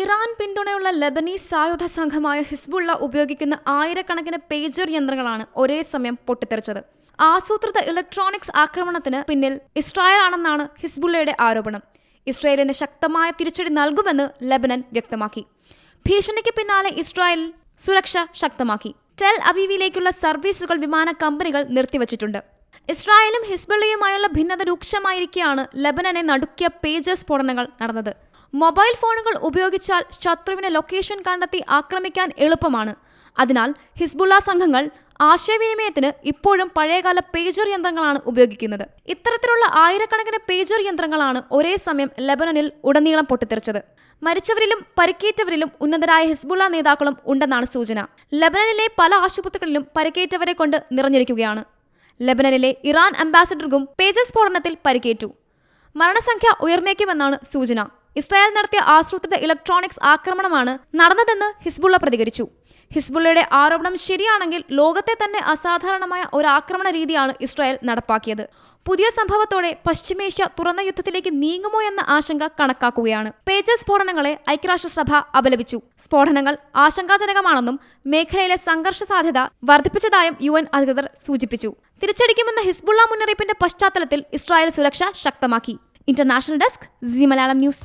Iran പിന്തുണയുള്ള Lebanese സായുധ സംഘമായ Hezbollah ഉപയോഗിക്കുന്ന ആയിരക്കണക്കിന് പേജർ യന്ത്രങ്ങളാണ് ഒരേ സമയം പൊട്ടിത്തെറിച്ചത്. ആസൂത്രിത ഇലക്ട്രോണിക്സ് ആക്രമണത്തിന് പിന്നിൽ ഇസ്രായേൽ ആണെന്നാണ് ഹിസ്ബുള്ളയുടെ ആരോപണം. ഇസ്രായേലിന് ശക്തമായ തിരിച്ചടി നൽകുമെന്ന് ലബനൻ വ്യക്തമാക്കി. ഭീഷണിക്ക് പിന്നാലെ ഇസ്രായേൽ സുരക്ഷ ശക്തമാക്കി. ടെൽ അവീവിലേക്കുള്ള സർവീസുകൾ വിമാന കമ്പനികൾ നിർത്തിവച്ചിട്ടുണ്ട്. ഇസ്രായേലും ഹിസ്ബുള്ളയുമായുള്ള ഭിന്നത രൂക്ഷമായിരിക്കെയാണ് ലബനനെ നടുക്കിയ പേജർ സ്ഫോടനങ്ങൾ നടന്നത്. മൊബൈൽ ഫോണുകൾ ഉപയോഗിച്ചാൽ ശത്രുവിനെ ലൊക്കേഷൻ കണ്ടെത്തി ആക്രമിക്കാൻ എളുപ്പമാണ്. അതിനാൽ ഹിസ്ബുള്ള സംഘങ്ങൾ ആശയവിനിമയത്തിന് ഇപ്പോഴും പഴയകാല പേജർ യന്ത്രങ്ങളാണ് ഉപയോഗിക്കുന്നത്. ഇത്തരത്തിലുള്ള ആയിരക്കണക്കിന് പേജർ യന്ത്രങ്ങളാണ് ഒരേ സമയം ലബനനിൽ ഉടനീളം പൊട്ടിത്തെറിച്ചത്. മരിച്ചവരിലും പരിക്കേറ്റവരിലും ഉന്നതരായ ഹിസ്ബുള്ള നേതാക്കളും ഉണ്ടെന്നാണ് സൂചന. ലബനനിലെ പല ആശുപത്രികളിലും പരിക്കേറ്റവരെ കൊണ്ട് നിറഞ്ഞിരിക്കുകയാണ്. ലബനനിലെ ഇറാൻ അംബാസിഡർക്കും പേജർ സ്ഫോടനത്തിൽ പരിക്കേറ്റു. മരണസംഖ്യ ഉയർന്നേക്കുമെന്നാണ് സൂചന. ഇസ്രായേൽ നടത്തിയ ആസൂത്രിത ഇലക്ട്രോണിക്സ് ആക്രമണമാണ് നടന്നതെന്ന് ഹിസ്ബുള്ള പ്രതികരിച്ചു. ഹിസ്ബുള്ളയുടെ ആരോപണം ശരിയാണെങ്കിൽ ലോകത്തെ തന്നെ അസാധാരണമായ ഒരു ആക്രമണ രീതിയാണ് ഇസ്രായേൽ നടപ്പാക്കിയത്. പുതിയ സംഭവത്തോടെ പശ്ചിമേഷ്യ തുറന്ന യുദ്ധത്തിലേക്ക് നീങ്ങുമോ എന്ന ആശങ്ക കണക്കാക്കുകയാണ്. പേജ സ്ഫോടനങ്ങളെ ഐക്യരാഷ്ട്രസഭ അപലപിച്ചു. സ്ഫോടനങ്ങൾ ആശങ്കാജനകമാണെന്നും മേഖലയിലെ സംഘർഷ സാധ്യത വർദ്ധിപ്പിച്ചതായും യു അധികൃതർ സൂചിപ്പിച്ചു. തിരിച്ചടിക്കുമെന്ന ഹിസ്ബുള്ള മുന്നറിയിപ്പിന്റെ പശ്ചാത്തലത്തിൽ ഇസ്രായേൽ സുരക്ഷ ശക്തമാക്കി. International desk Zee Malayalam news.